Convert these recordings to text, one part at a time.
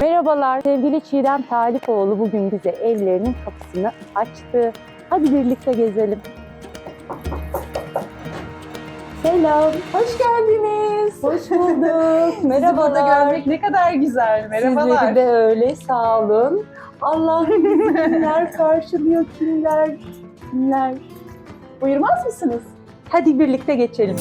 Merhabalar, sevgili Çiğdem Talipoğlu bugün bize evlerinin kapısını açtı. Hadi birlikte gezelim. Selam, Hoş geldiniz. hoş bulduk. Sizi burada Merhabalar. görmek ne kadar güzel. Merhabalar. Sizleri de öyle, sağ olun. Allah'ım bizi kimler karşılıyor, kimler, kimler. Buyurmaz mısınız? Hadi birlikte geçelim.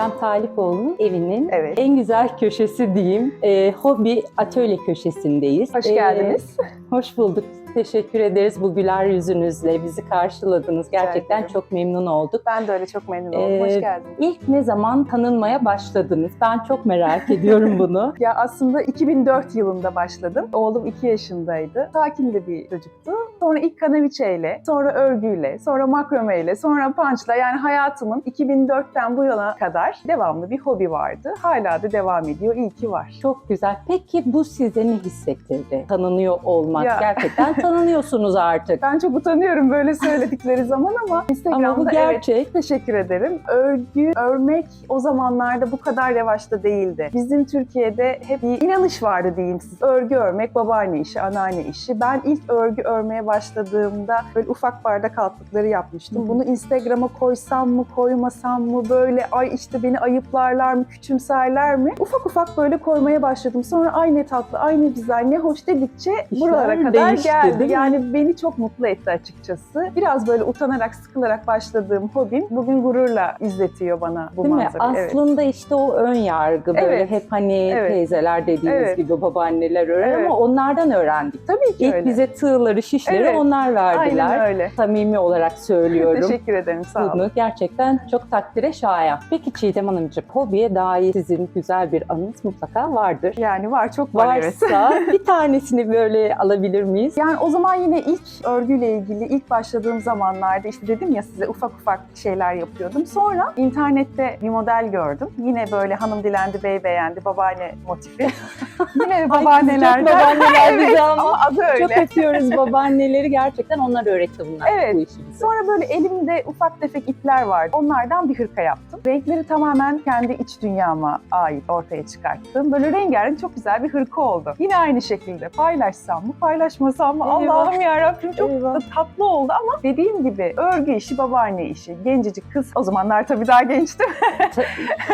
Çiğdem Talipoğlu'nun evinin Evet. en güzel köşesi diyeyim. Ee, hobi atölye köşesindeyiz. Hoş geldiniz. Hoş bulduk. Teşekkür ederiz bu güler yüzünüzle bizi karşıladınız. Gerçekten çok memnun olduk. Ben de öyle çok memnun oldum. Ee, Hoş geldiniz. İlk ne zaman tanınmaya başladınız? Ben çok merak ediyorum bunu. Ya aslında 2004 yılında başladım. Oğlum 2 yaşındaydı. Sakin de bir çocuktu. Sonra ilk kanaviçeyle, sonra örgüyle, sonra makromeyle, sonra punchla yani hayatımın 2004'ten bu yana kadar devamlı bir hobi vardı. Hala da devam ediyor. İyi ki var. Çok güzel. Peki bu size ne hissettirdi? Tanınıyor olmak. Ya. Gerçekten tanınıyorsunuz artık. Ben çok utanıyorum böyle söyledikleri zaman ama Instagram'da Ama bu evet gerçek. Teşekkür ederim. Örgü, örmek o zamanlarda bu kadar revaçta değildi. Bizim Türkiye'de hep bir inanış vardı diyeyim size. Örgü örmek babaanne işi, anneanne işi. Ben ilk örgü örmeye başladığımda böyle ufak bardak altlıkları yapmıştım. Hı. Bunu Instagram'a koysam mı, koymasam mı böyle ay işte beni ayıplarlar mı, küçümserler mi? Ufak ufak böyle koymaya başladım. Sonra ay ne tatlı, ay ne güzel, ne hoş dedikçe İşler buralara kadar değişti, geldi. Mi? Yani beni çok mutlu etti açıkçası. Biraz böyle utanarak, sıkılarak başladığım hobim bugün gururla izletiyor bana bu Değil mi? manzarayı. Evet. Aslında işte o ön yargı böyle Evet. hep hani Evet. teyzeler dediğiniz Evet. gibi babaanneler öğren Evet. ama onlardan öğrendik. Tabii ki İlk öyle. bize tığları, şişleri Evet. onlar verdiler. Aynen öyle. Samimi olarak söylüyorum. Teşekkür ederim. Sağ olun. Bunu gerçekten çok takdire şayan. Peki Çiğdem Hanımcığım, hobiye dair sizin güzel bir anınız mutlaka vardır. Yani var çok var evet. Varsa bir tanesini böyle alabilir miyiz? Yani o zaman yine ilk örgüyle ilgili ilk başladığım zamanlarda işte dedim ya size ufak ufak şeyler yapıyordum. Sonra internette bir model gördüm. Yine böyle hanım dilendi, bey beğendi, babaanne motifi. Yine babaannelerden. Çok babaanneler bize evet, ama adı öyle. Çok öpüyoruz babaanneleri. Gerçekten onlar öğretti bunlar Evet. bu işi. Sonra böyle elimde ufak tefek ipler vardı. Onlardan bir hırka yaptım. Renkleri tamamen kendi iç dünyama ait ortaya çıkarttım. Böyle rengarenk çok güzel bir hırka oldu. Yine aynı şekilde paylaşsam mı paylaşmasam mı. Allah'ım yarabbim çok Eyvah. tatlı oldu ama dediğim gibi örgü işi babaanne işi. Gencecik kız. O zamanlar tabii daha gençtim.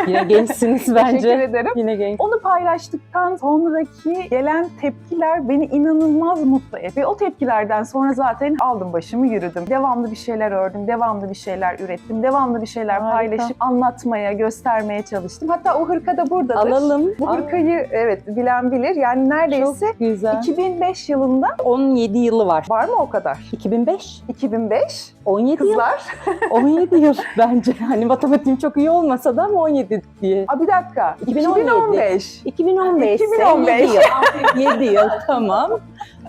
Yine gençsiniz Teşekkür bence. ederim. Yine genç. Onu paylaştıktan sonraki gelen tepkiler beni inanılmaz mutlu etti. Ve o tepkilerden sonra zaten aldım başımı yürüdüm. Devamlı bir şeyler ördüm, devamlı bir şeyler ürettim, devamlı bir şeyler Harika. paylaşıp anlatmaya, göstermeye çalıştım. Hatta o hırka da buradadır. Alalım. Bu hırkayı evet bilen bilir. Yani neredeyse Çok güzel. 2005 yılında 17 yılı var. var mı o kadar? 2005? 2005 17 yıl. kızlar. 17 yıl bence. Hani matematiğim çok iyi olmasa da ama 17 diye. Aa, bir dakika. 2017. 2015. 2015. 2015. 7 yıl. 7 yıl tamam.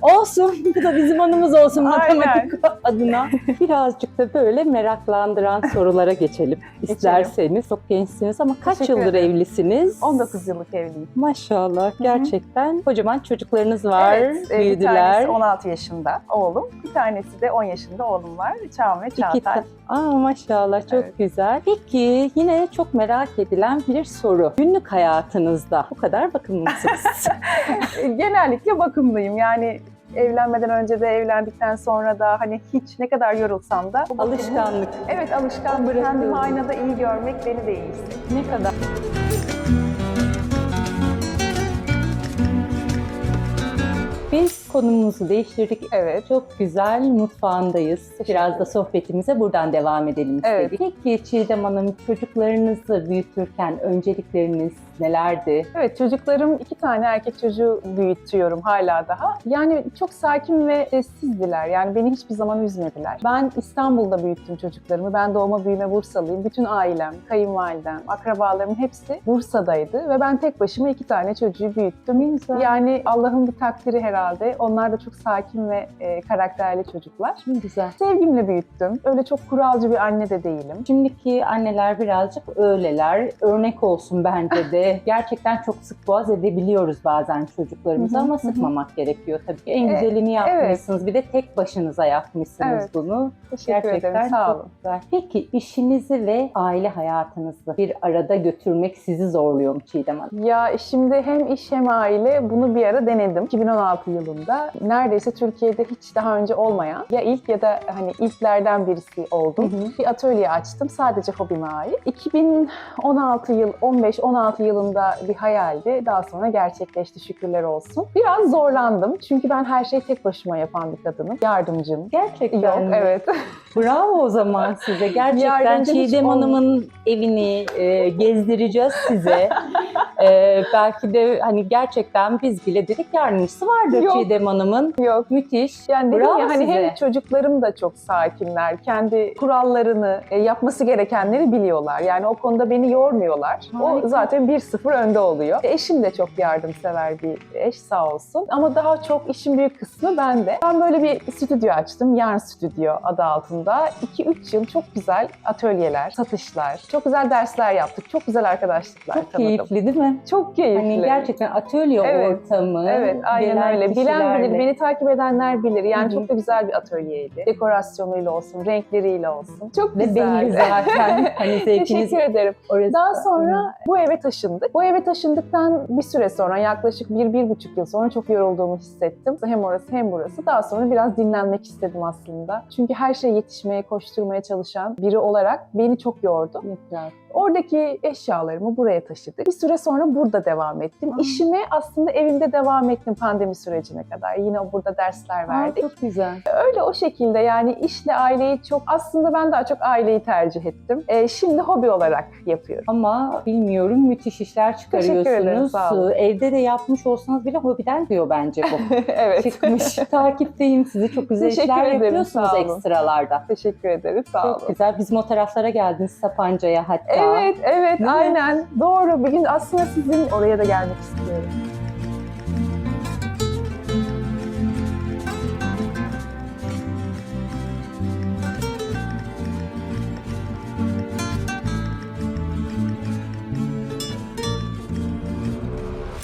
Olsun. Bu da bizim anımız olsun Aynen. matematik adına. Birazcık da böyle meraklandıran sorulara geçelim. İsterseniz. Çok gençsiniz ama kaç Teşekkür yıldır ederim. evlisiniz? 19 yıllık evliyim. Maşallah gerçekten kocaman çocuklarınız var. Evet, e, bir büyüdüler. tanesi 16 yaşında oğlum. Bir tanesi de 10 yaşında oğlum var. Çağan ve İki Çağatay. ta- Aa maşallah çok Evet. güzel. Peki yine çok merak edilen bir soru. Günlük hayatınızda bu kadar bakımlı mısınız? E, Genellikle bakımlıyım. Yani evlenmeden önce de evlendikten sonra da hani hiç ne kadar yorulsam da. Alışkanlık. Evet alışkanlık. Bırakıyorum. Kendimi aynada iyi görmek beni de iyi. Ne kadar? Biz konumumuzu değiştirdik. Evet. Çok güzel mutfağındayız. Biraz da sohbetimize buradan devam edelim Evet. istedik. Peki Çiğdem Hanım çocuklarınızı büyütürken öncelikleriniz nelerdi? Evet çocuklarım iki tane erkek çocuğu büyütüyorum hala daha. Yani çok sakin ve sessizdiler. Yani beni hiçbir zaman üzmediler. Ben İstanbul'da büyüttüm çocuklarımı. Ben doğma büyüme Bursalıyım. Bütün ailem, kayınvalidem, akrabalarımın hepsi Bursa'daydı. Ve ben tek başıma iki tane çocuğu büyüttüm. Yani Allah'ın bir takdiri herhalde. Onlar da çok sakin ve e, karakterli çocuklar. Ne güzel. Sevgimle büyüttüm. Öyle çok kuralcı bir anne de değilim. Şimdiki anneler birazcık öyleler. Örnek olsun bence de. Gerçekten çok sık boğaz edebiliyoruz bazen hı, ama sıkmamak gerekiyor tabii ki. En E, güzelini yapmışsınız. Bir de tek başınıza yapmışsınız Evet. bunu. Teşekkür Gerçekten ederim. Sağ çok olun. güzel. Peki işinizi ve aile hayatınızı bir arada götürmek sizi zorluyor mu Çiğdem Hanım? Ya şimdi hem iş hem aile bunu bir ara denedim. 2016 yılında neredeyse Türkiye'de hiç daha önce olmayan ya ilk ya da hani ilklerden birisi oldum. Hı. Bir atölye açtım sadece hobime ait. 2016 yıl 15-16 yılında bir hayaldi. Daha sonra gerçekleşti şükürler olsun. Biraz zorlandım çünkü ben her şeyi tek başıma yapan bir kadınım. Yardımcım. Gerçekten Yok mi? evet. Bravo o zaman size. Gerçekten Yardımcı hiç Çiğdem. Hanım'ın evini e, gezdireceğiz size. E, belki de hani gerçekten biz bile dedik yardımcısı vardır Yok. Çiğdem Hanım'ın. Yok. Müthiş. Yani dedim Bravo ya hani size. hem çocuklarım da çok sakinler. Kendi kurallarını, e, yapması gerekenleri biliyorlar. Yani o konuda beni yormuyorlar. Harika. O zaten 1-0 önde oluyor. E, Eşim de çok yardımsever bir eş sağ olsun. Ama daha çok işin büyük kısmı bende. Ben böyle bir stüdyo açtım. Yarn Stüdyo adı altında. 2-3 yıl çok güzel atölyeler, satışlar, çok güzel dersler yaptık. Çok güzel arkadaşlıklar Çok tanıdım. keyifli değil mi? Çok keyifli. Hani gerçekten atölye Evet. ortamı. Evet, aynen öyle. Bilen bilir, beni takip edenler bilir. Yani Hı hı. çok da güzel bir atölyeydi. Dekorasyonuyla olsun, renkleriyle olsun. Çok Ve belli güzeldi. zaten. Hani zevkiniz Teşekkür ederim. orası. Daha sonra bu eve taşındık. Bu eve taşındıktan bir süre sonra yaklaşık bir, bir buçuk yıl sonra çok yorulduğumu hissettim. Hem orası hem burası. Daha sonra biraz dinlenmek istedim aslında. Çünkü her şeye yetişmeye, koşturmaya çalışan biri olarak beni çok yordu. Güzel. Oradaki eşyalarımı buraya taşıdık. Bir süre sonra burada devam ettim. Aa. İşime aslında evimde devam ettim pandemi sürecine kadar. Yine burada dersler Aa, verdik. çok güzel. Öyle o şekilde yani işle aileyi çok aslında ben daha çok aileyi tercih ettim. Ee, şimdi hobi olarak yapıyorum. Ama bilmiyorum müthiş işler çıkarıyorsunuz. Teşekkür ederim, sağ olun. Evde de yapmış olsanız bile hobiden diyor bence bu. evet. Çıkmış. Takipteyim sizi. Çok güzel Teşekkür işler ederim, yapıyorsunuz ekstralarda. Teşekkür ederim. Sağ olun. Çok güzel. Bizim o taraflara geldiniz Sapanca'ya hatta. Evet, evet, Değil mi? aynen. Doğru. Bir gün aslında sizin oraya da gelmek istiyorum.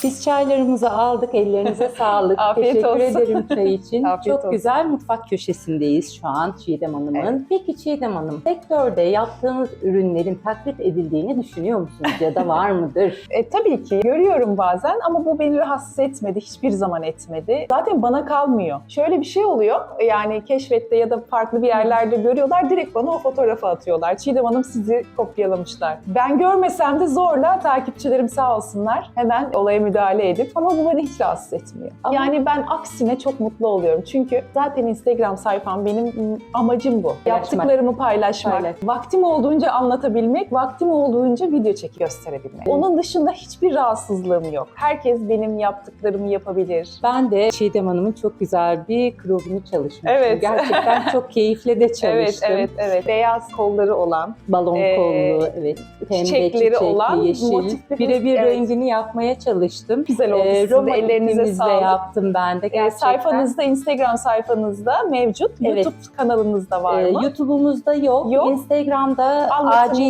Biz çaylarımızı aldık. Ellerinize sağlık. Afiyet Teşekkür olsun. ederim çay için. Afiyet Çok olsun. güzel mutfak köşesindeyiz şu an Çiğdem Hanım'ın. Evet. Peki Çiğdem Hanım, sektörde yaptığınız ürünlerin taklit edildiğini düşünüyor musunuz ya da var mıdır? E, tabii ki görüyorum bazen ama bu beni rahatsız etmedi. Hiçbir zaman etmedi. Zaten bana kalmıyor. Şöyle bir şey oluyor. Yani keşfette ya da farklı bir yerlerde görüyorlar. Direkt bana o fotoğrafı atıyorlar. Çiğdem Hanım sizi kopyalamışlar. Ben görmesem de zorla takipçilerim sağ olsunlar. Hemen olaya müdahale edip ama bu beni hiç rahatsız etmiyor. Ama- Yani ben aksine çok mutlu oluyorum. Çünkü zaten Instagram sayfam benim amacım bu. Yaptıklarımı paylaşmak, Paylaş. vaktim olduğunca anlatabilmek, vaktim olduğunca video çekip gösterebilmek. Onun dışında hiçbir rahatsızlığım yok. Herkes benim yaptıklarımı yapabilir. Ben de Çiğdem Hanım'ın çok güzel bir krobunu çalışmıştım. Evet. Gerçekten çok keyifle de çalıştım. Evet, evet, evet. Beyaz kolları olan, Balon Ee, kollu, evet. Pembe çiçekleri çiçekli, olan yeşil. Birebir evet. rengini yapmaya çalıştım. Güzel oldu. Ee, Roma sağlık. yaptım ben de Ee, gerçekten. sayfanızda, Instagram sayfanızda mevcut. Evet. YouTube kanalınızda var Ee, mı? YouTube'umuzda yok. Yok. Instagram'da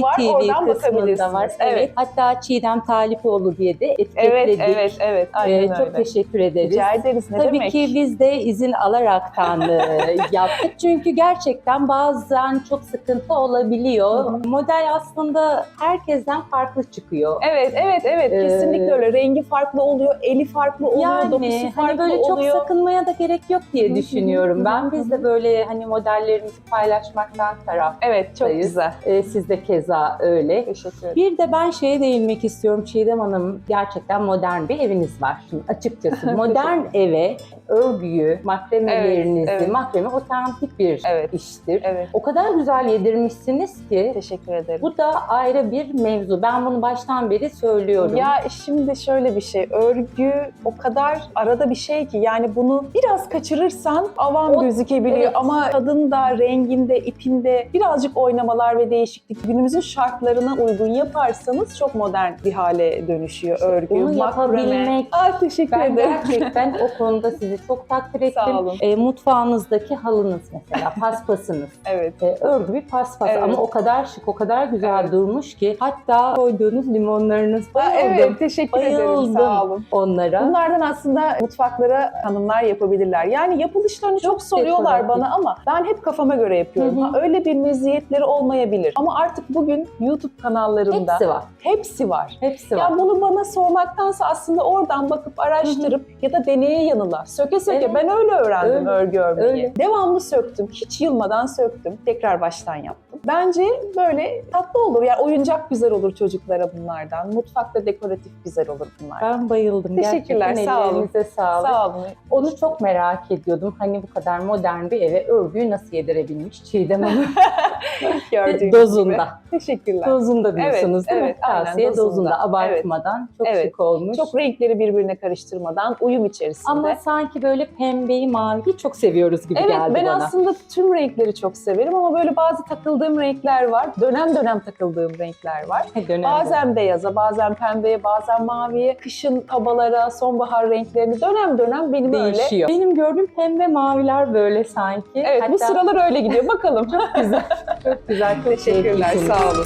var, oradan kısmında var. Evet. Hatta Çiğdem Talipoğlu diye de Evet, etiketledik. evet, evet. Aynen Ee, çok öyle. teşekkür ederiz. Rica ederiz. Ne Tabii demek? ki biz de izin alaraktan e, yaptık. Çünkü gerçekten bazen çok sıkıntı olabiliyor. Hı Model aslında herkesten farklı çıkıyor. Evet, evet, evet. Ee, Kesinlikle öyle. Rengi farklı oluyor, eli farklı oluyor, dokusu Yani farklı hani böyle çok oluyor. sakınmaya da gerek yok diye düşünüyorum ben. Biz de böyle hani modellerimizi paylaşmaktan taraf. Evet, çok güzel. Ee, siz de keza öyle. Teşekkür ederim. Bir de ben şeye değinmek istiyorum Çiğdem Hanım. Gerçekten modern bir eviniz var. Şimdi açıkçası modern eve örgüyü, mahremelerinizi, Evet, evet. mahreme otantik bir Evet. iştir. Evet, O kadar güzel yedirmişsiniz ki teşekkür ederim. bu da ayrı bir mevzu. Ben bunu baştan beri söylüyorum. Ya şimdi şöyle bir şey. Örgü o kadar arada bir şey ki yani bunu biraz kaçırırsan avam O- gözükebiliyor evet. ama tadında, renginde, ipinde birazcık oynamalar ve değişiklik günümüzün şartlarına uygun yaparsanız çok modern bir hale dönüşüyor örgü, bunu makrame. yapabilmek Aa, teşekkür Ben ederim. gerçekten o konuda sizi çok takdir ettim. Sağ olun. E, mutfağınızdaki halınız mesela, paspasınız. Evet. E, örgü bir paspas Evet. ama o kadar şık, o kadar güzel Evet. durmuş ki hatta koyduğunuz limonlarınız Aa, bayıldım. evet, teşekkür ederim. Bayıldım Olun. onlara. Bunlardan aslında mutfaklara hanımlar yapabilirler. Yani yapılışlarını çok, soruyorlar dekoratif. bana ama ben hep kafama göre yapıyorum. Hı hı. Ha, öyle bir meziyetleri olmayabilir. Ama artık bugün YouTube kanallarında Hepsi var. hepsi var. Hepsi var. Ya bunu bana sormaktansa aslında oradan bakıp araştırıp ya da deneye yanıla söke söke Evet. ben öyle öğrendim Öyle. örgü örmeyi. Öyle. Devamlı söktüm. Hiç yılmadan söktüm. Tekrar baştan yaptım. Bence böyle tatlı olur. Yani oyuncak güzel olur çocuklara bunlardan. Mutfakta dekoratif güzel olur bunlar. Ben bayıldım. Teşekkürler, Gerçekten sağ olun. sağlık. Sağ olun. Onu çok merak ediyordum. Hani bu kadar modern bir eve örgüyü nasıl yedirebilmiş Çiğdem Hanım? Gördüğünüz Dozunda. gibi. Teşekkürler. Dozunda diyorsunuz değil evet, mi? aynen, Tavsiye dozunda. dozunda. Abartmadan. Çok Evet. şık olmuş. Çok renkleri birbirine karıştırmadan uyum içerisinde. Ama sanki böyle pembeyi, maviyi çok seviyoruz gibi evet geldi ben bana. aslında tüm renkleri çok severim ama böyle bazı takıldığım renkler var. Dönem dönem takıldığım renkler var. He, dönemde. Bazen beyaza, bazen pembeye, bazen maviye, kışın tabalara, sonbahar renklerini dönem dönem benim öyle. değişiyor. Benim gördüğüm pembe maviler böyle sanki. Evet bu Hatta sıralar öyle gidiyor. Bakalım. güzel. Çok güzel. Çok Teşekkürler. keyiflisiniz. Sağ olun.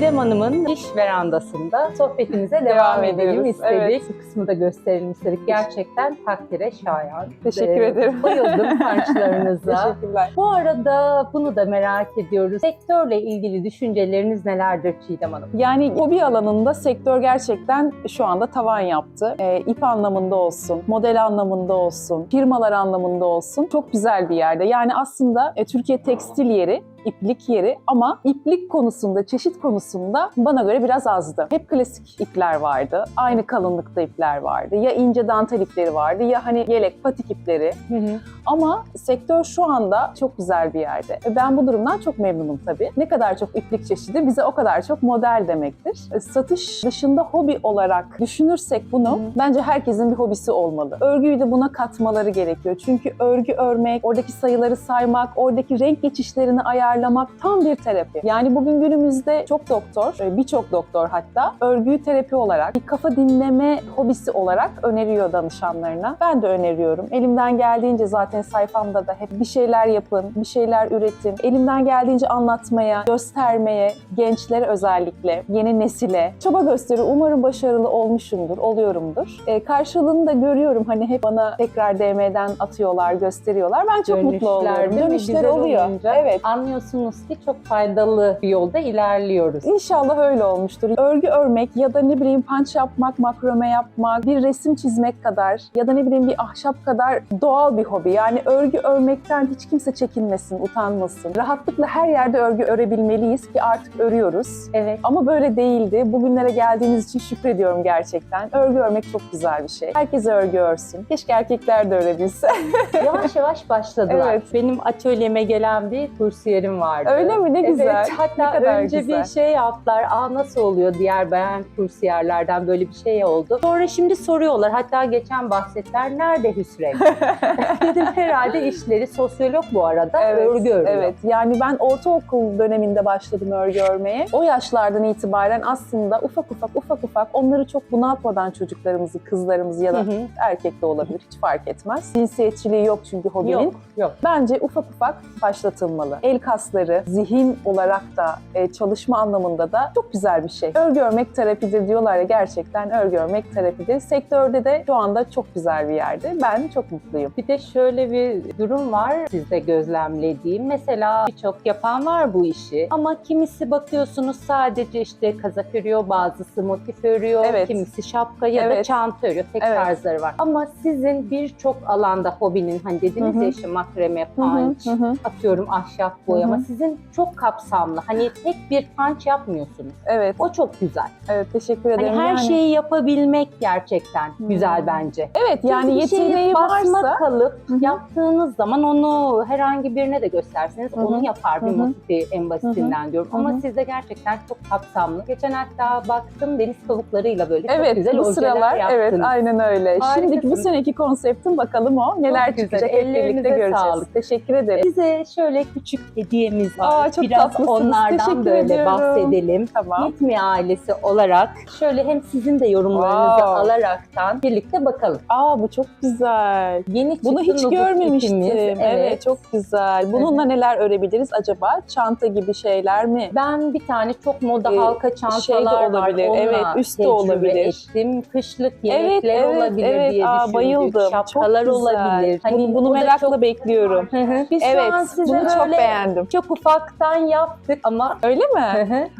Çiğdem Hanım'ın iş verandasında sohbetimize devam, edelim istedik. evet. Bu kısmı da gösterelim istedik. Gerçekten takdire şayan. Teşekkür Ee, ederim. Bayıldım punchlarınıza. Teşekkürler. Bu arada bunu da merak ediyoruz. Sektörle ilgili düşünceleriniz nelerdir Çiğdem Hanım? Yani hobi alanında sektör gerçekten şu anda tavan yaptı. Ee, ip anlamında olsun, model anlamında olsun, firmalar anlamında olsun çok güzel bir yerde. Yani aslında e, Türkiye tekstil yeri, iplik yeri ama iplik konusunda, çeşit konusunda bana göre biraz azdı. Hep klasik ipler vardı. Aynı kalınlıkta ipler vardı. Ya ince dantel ipleri vardı ya hani yelek, patik ipleri. Ama sektör şu anda çok güzel bir yerde. Ve Ben bu durumdan çok memnunum tabii. Ne kadar çok iplik çeşidi bize o kadar çok model demektir. E, Satış dışında hobi olarak düşünürsek bunu bence herkesin bir hobisi olmalı. Örgüyü de buna katmaları gerekiyor. Çünkü örgü örmek, oradaki sayıları saymak, oradaki renk geçişlerini ayarlamak tam bir terapi. Yani bugün günümüzde çok doktor, e, birçok doktor hatta örgüyü terapi olarak, bir kafa dinleme hobisi olarak öneriyor danışanlarına. Ben de öneriyorum. Elimden geldiğince zaten sayfamda da hep bir şeyler yapın, bir şeyler üretin. Elimden geldiğince anlatmaya, göstermeye, gençlere özellikle, yeni nesile çaba gösteriyor. Umarım başarılı olmuşumdur, oluyorumdur. E, karşılığını da görüyorum. Hani hep bana tekrar DM'den atıyorlar, gösteriyorlar. Ben çok mutlu oluyorum. Dönüşler oluyor. olunca Evet. Anlıyorsunuz ki çok faydalı bir yolda ilerliyoruz. İnşallah öyle olmuştur. Örgü örmek ya da ne bileyim panç yapmak, makrome yapmak, bir resim çizmek kadar ya da ne bileyim bir ahşap kadar doğal bir hobi. Yani örgü örmekten hiç kimse çekinmesin, utanmasın. Rahatlıkla her yerde örgü örebilmeliyiz ki artık örüyoruz. Evet. Ama böyle değildi. Bugünlere geldiğiniz için şükrediyorum gerçekten. Örgü örmek çok güzel bir şey. Herkes örgü örsün. Keşke erkekler de örebilse. Yavaş yavaş başladılar. Evet. Benim atölyeme gelen bir kursiyerim vardı. Öyle mi? Ne güzel. Evet, hatta Ne kadar önce güzel. bir şey yaptılar. Aa nasıl oluyor diğer bayan kursiyerlerden böyle bir şey oldu. Sonra şimdi soruyorlar. Hatta geçen bahsettiler. Nerede Hüsrev? Dedim herhalde işleri sosyolog bu arada. örgü örüyor. Evet. Yani ben ortaokul döneminde başladım örgü örmeye. O yaşlardan itibaren aslında ufak ufak ufak ufak onları çok bunaltmadan çocuklarımızı, kızlarımızı ya da Hı hı. erkek de olabilir hiç fark etmez. Cinsiyetçiliği yok çünkü hobinin. Yok, yok. Bence ufak ufak başlatılmalı. El kasları, zihin olarak da e, çalışma anlamında da çok güzel bir şey. Örgü örmek terapidir diyorlar ya gerçekten örgü örmek terapidir. Sektörde de şu anda çok güzel bir yerde. Ben çok mutluyum. Bir de şöyle bir durum var sizde gözlemlediğim. Mesela birçok yapan var bu işi. Ama kimisi bakıyorsunuz sadece işte kazak örüyor, bazısı motif örüyor, Evet. kimisi şapka ya da Evet. çanta örüyor. Tek Evet. tarzları var. Ama sizin birçok alanda hobinin hani dediniz Hı hı. ya işte hı, punch, atıyorum ahşap boya, ama sizin çok kapsamlı. Hani tek bir punch yapmıyorsunuz. Evet, O çok güzel. evet teşekkür Hani ederim. her Yani- şeyi yapabilmek gerçekten Hı. güzel bence. Evet yani yeteneği basma varsa kalıp Hı hı. yaptığınız zaman onu herhangi birine de gösterseniz Hı hı. onu yapar bir motifi en basitinden diyorum. Hı Ama sizde gerçekten çok kapsamlı. Geçen hatta baktım deniz tavuklarıyla böyle çok Evet güzel bu sıralar evet yaptınız. aynen öyle. Şimdiki bu seneki konseptim bakalım o neler Çok güzel. çıkacak hep birlikte Ellerinize göreceğiz. sağlık. Teşekkür ederim. Size şöyle küçük hediyemiz var. Aa, çok Biraz tatlısınız. onlardan Teşekkür böyle ediyorum. bahsedelim. Tamam. Yetmi ailesi olarak şöyle hem sizin de yorumlarınızı Wow. alaraktan birlikte bakalım. Aa bu çok güzel. Yeni Bunu hiç nubuk görmemiştim. ipimiz. Evet. çok güzel. Bununla neler örebiliriz acaba? Çanta gibi şeyler mi? Ben bir tane çok moda Ee, halka çantalar şey de olabilir, var. Onunla evet, üst de tecrübe olabilir. ettim. Kışlık Evet, yemekler evet, olabilir evet. diye Aa, düşündük. bayıldım. Şapkalar çok güzel. olabilir. Hani bunu bunu o da merakla çok- bekliyorum. Hı hı. Biz evet, şu an size bunu çok böyle beğendim. Çok ufaktan yaptık ama Öyle mi?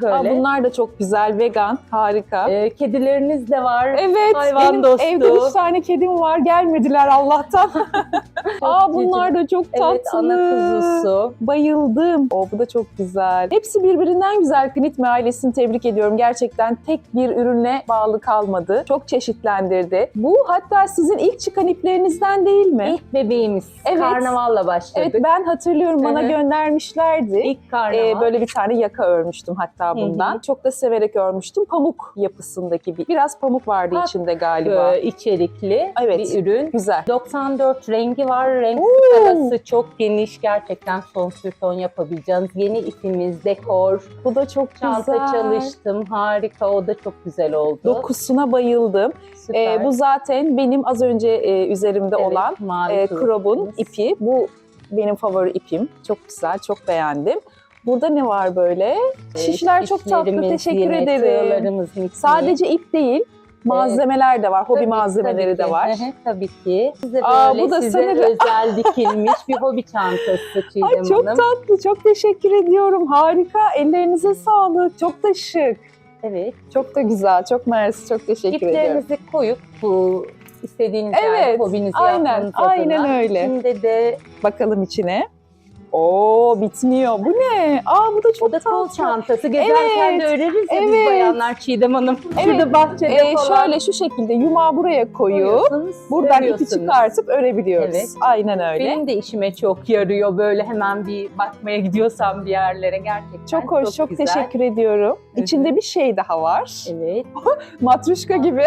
hı, Aa, böyle. bunlar da çok güzel, vegan, harika. Ee, kedileriniz de var. Evet, hayvan benim dostu. evde üç tane kedim var, gelmediler Allah'tan. Aa bunlar da çok tatlı. Evet ana kuzusu. Bayıldım. O bu da çok güzel. Hepsi birbirinden güzel. Knitme ailesini tebrik ediyorum. Gerçekten tek bir ürüne bağlı kalmadı. Çok çeşitlendirdi. Bu hatta sizin ilk çıkan iplerinizden değil mi? İlk bebeğimiz. Evet. Karnavalla başladık. Evet ben hatırlıyorum bana Hı hı. göndermişlerdi. İlk karnaval. Ee, böyle bir tane yaka örmüştüm hatta bundan. Hı hı. Çok da severek örmüştüm. Pamuk yapısındaki bir. Biraz pamuk vardı Bak, içinde galiba. Ee, içerikli Evet. bir ürün. Güzel. 94 rengi var. Renk skalası çok geniş. Gerçekten son sürton yapabileceğiniz yeni ipimiz, dekor, Bu da çok çanta güzel. çalıştım. Harika. O da çok güzel oldu. Dokusuna bayıldım. Süper. Ee, bu zaten benim az önce e, üzerimde Evet, olan e. Crob'un ipi. Bu benim favori ipim. Çok güzel, çok beğendim. Burada ne var böyle? Ee, Şişler çok tatlı. Teşekkür yine ederim. Sadece ip değil, malzemeler de var. Hobi Tabii, malzemeleri tabii de var. Tabii ki. Size Aa, böyle bu da size sanırım- özel dikilmiş bir hobi çantası Çiğdem Ay çok Hanım. tatlı, çok teşekkür ediyorum. Harika, ellerinize sağlık. Çok da şık. Evet. Çok da güzel, çok mersi, çok teşekkür ediyorum. İplerinizi koyup bu istediğiniz Evet, yerde hobinizi aynen, yapmanız adına. aynen öyle. İçinde de Bakalım içine. Oo bitmiyor. Bu ne? Aa bu da çok o da kol tatlı. çantası. Gezerken Evet, de öreriz ya biz evet. bayanlar Çiğdem Hanım. Evet, Şurada bahçede Ee, falan şöyle şu şekilde yumağı buraya koyup buradan ipi çıkartıp örebiliyoruz. Evet. Aynen öyle. Benim de işime çok yarıyor böyle hemen bir bakmaya gidiyorsam bir yerlere gerçekten çok hoş, çok, güzel. teşekkür ediyorum. İçinde bir şey daha var. Evet. Matruşka gibi.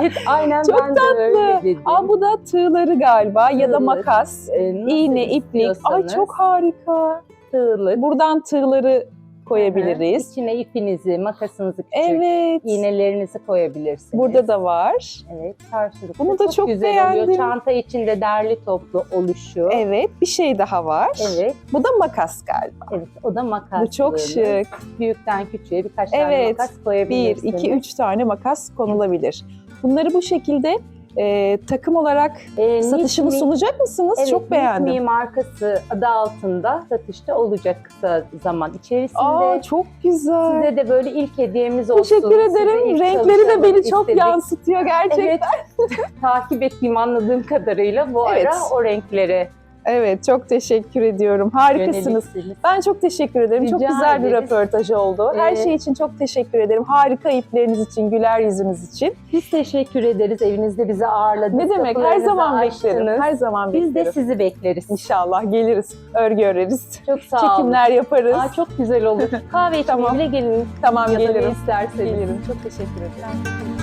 evet aynen Çok ben de öyle dedim. Aa bu da tığları galiba ya da makas, Ee, iğne, iplik. Ay çok harika. tığlık. Buradan tığları koyabiliriz. İçine ipinizi, makasınızı küçük, Evet. iğnelerinizi koyabilirsiniz. Burada da var. Evet, karşılıklı. Bunu da çok güzel beğendim. oluyor. Çanta içinde derli toplu oluşu. Evet, bir şey daha var. Evet, Bu da makas galiba. evet. O da makas. Bu çok şık. Büyükten küçüğe birkaç tane Evet. makas Bir, koyabilirsiniz. iki, üç tane makas konulabilir. Bunları bu şekilde e, takım olarak Ee, satışını Nitmi- sunacak mısınız? Evet, Çok beğendim. Nitmi markası adı altında satışta olacak kısa zaman içerisinde. Aa çok güzel. Size de böyle ilk hediyemiz olsun. Teşekkür ederim. Renkleri de beni çok istedik. yansıtıyor gerçekten. Evet. takip ettiğim anladığım kadarıyla bu Evet. ara o renklere Evet, çok teşekkür ediyorum. Harikasınız. Ben çok teşekkür ederim. çok Rica güzel bir ederiz. röportaj oldu. Her Ee, şey için çok teşekkür ederim. Harika ipleriniz için, güler yüzünüz için. Biz teşekkür ederiz. Evinizde bizi ağırladınız. Ne demek? Her zaman açtınız. beklerim. Her zaman Biz de beklerim. sizi bekleriz. İnşallah geliriz. Örgü öreriz. Çok sağ olun. Çekimler yaparız. Aa, çok güzel olur. Kahve içmeye Tamam. bile gelin. tamam ya gelirim. isterseniz. Gelirim. Çok teşekkür ederim.